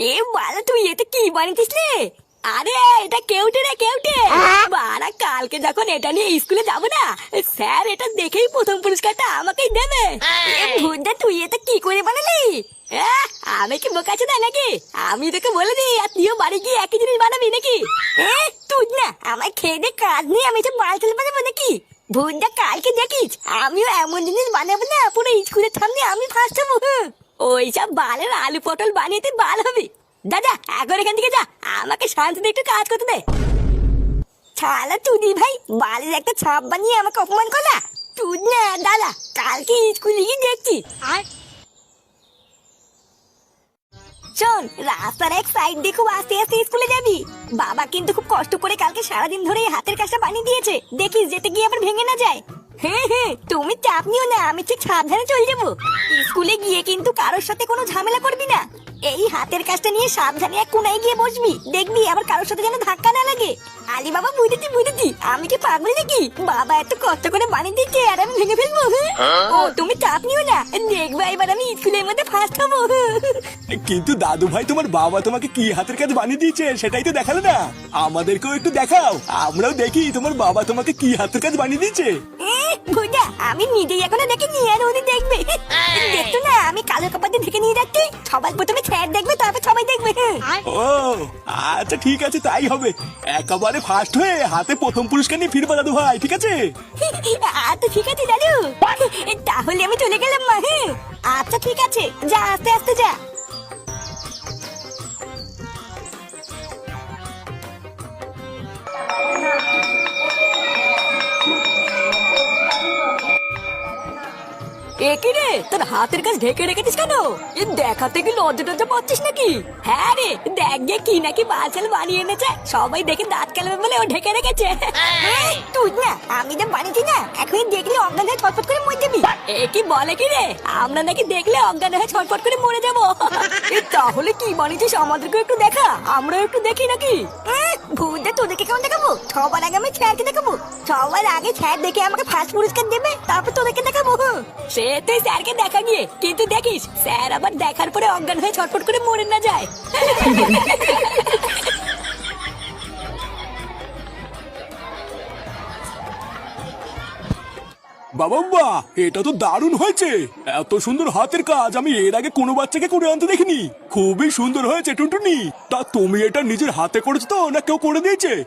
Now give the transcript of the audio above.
শালা তুই এতে কি বানিয়েছিস রে আরে এটা কেউটে রে কেউটে। বাড়া কালকে যখন এটা নিয়ে স্কুলে যাব না স্যার এটা দেখেই প্রথম পুরস্কারটা আমাকেই দেবে। এ তুই এটা কি করে বানালি? আমি কি বোকাচ্ছি না নাকি? আমি তোকে বলে দিই আর তুইও বাড়ি গিয়ে একই জিনিস বানাবি নাকি? এ তুই না আমার খেয়ে দিয়ে কাজ নিয়ে আমি তো বাড়ি চলে বানাবো নাকি? ভুদা কালকে দেখিস আমিও এমন জিনিস বানাবো না পুরো স্কুলের সামনে আমি ফার্স্ট হব। ওইসব বালের আলু পটল বানিয়ে তুই বাল হবি। দাদা এখন এখান থেকে যা আমাকে শান্তিতে একটু কাজ করতে দে। ছালা তুদি ভাই বালের একটা ছাপ বানিয়ে আমাকে অপমান করলা? তুই না দাদা কালকে স্কুলে গিয়ে দেখছি। শোন রাস্তার এক সাইড দিয়ে খুব আস্তে আস্তে স্কুলে যাবি। বাবা কিন্তু খুব কষ্ট করে কালকে সারাদিন ধরে হাতের কাজটা বানিয়ে দিয়েছে। দেখিস যেতে গিয়ে আবার ভেঙে না যায়। হ্যাঁ হ্যাঁ তুমি চাপ নিও না আমি ঠিক সাবধানে চলে যাব। স্কুলে গিয়ে কিন্তু কারোর সাথে কোনো ঝামেলা করবি না। এই হাতের কাজটা নিয়ে সাবধানে এক কোনায় গিয়ে বসবি দেখবি আবার কারোর সাথে যেন ধাক্কা না লাগে। আলি বাবা বুঝেছি বুঝেছি আমি কি পাগল নাকি? বাবা এত কষ্ট করে বানিয়ে দিচ্ছে আর আমি ভেঙে ফেলব। হ্যাঁ? ও তুমি চাপ নিও না দেখবে এবার আমি স্কুলের মধ্যে ফার্স্ট হব। কিন্তু দাদু ভাই তোমার বাবা তোমাকে কি হাতের কাজ বানিয়ে দিয়েছে সেটাই তো দেখাল না। আমাদেরকেও একটু দেখাও আমরাও দেখি তোমার বাবা তোমাকে কি হাতের কাজ বানিয়ে দিয়েছে। ভুজা আমি নিজেই এখনও দেখিনি আর উনি দেখবে। দেখতো না আমি কালো কাপড় দিয়ে ঢেকে নিয়ে যাচ্ছি। সবার প্রথমে স্যার দেখবে তারপর সবাই দেখবে। ও আচ্ছা ঠিক আছে তাই হবে। একেবারে ফার্স্ট হয়ে হাতে প্রথম পুরস্কার নিয়ে ফিরবা দাদু ভাই ঠিক আছে? আচ্ছা ঠিক আছে দাদু। তাহলে আমি চলে গেলাম মা হ্যাঁ। আচ্ছা ঠিক আছে যা আস্তে আস্তে যা। একি রে? তোর হাতের কাছে ঢেকে রেখেছিস কেন? এ দেখাতে কি লজ্জা টজ্জা পাচ্ছিস নাকি? হ্যাঁ রে দেখ গিয়ে কি নাকি বালছাল বানিয়ে এনেছে। সবাই দেখে দাঁত কেলাবে বলে ও ঢেকে রেখেছে। তুই না আমি যে বানিয়েছি না এখনই দেখলে অজ্ঞান হয়ে ছটফট করে মরে যাবি। এ কি বলে কি রে? আমরা নাকি দেখলে অজ্ঞান হয়ে ছটফট করে মরে যাব। তাহলে কি বানিয়েছিস আমাদেরকে একটু দেখা আমরা একটু দেখি নাকি? ভূতটা তোদেরকে কেমন দেখাবো? সবার আগে আমি স্যারকে দেখাবো। সবার আগে স্যার দেখে আমাকে ফার্স্ট পুরস্কার দেবে, তারপর তোদেরকে দেখাবো। সে তুই স্যারকে দেখা গিয়ে, কিন্তু দেখিস, স্যার আবার দেখার পরে অজ্ঞান হয়ে ছটফট করে মরে না যায়। বাবা বা এটা তো দারুণ হয়েছে। এত সুন্দর হাতের কাজ, আমি এর আগে কোনো বাচ্চাকে করে আনতে দেখিনি। খুবই সুন্দর হয়েছে, টুনটুনি। তা তুমি এটা নিজের হাতে করেছ তো, না কেউ করে দিয়েছে?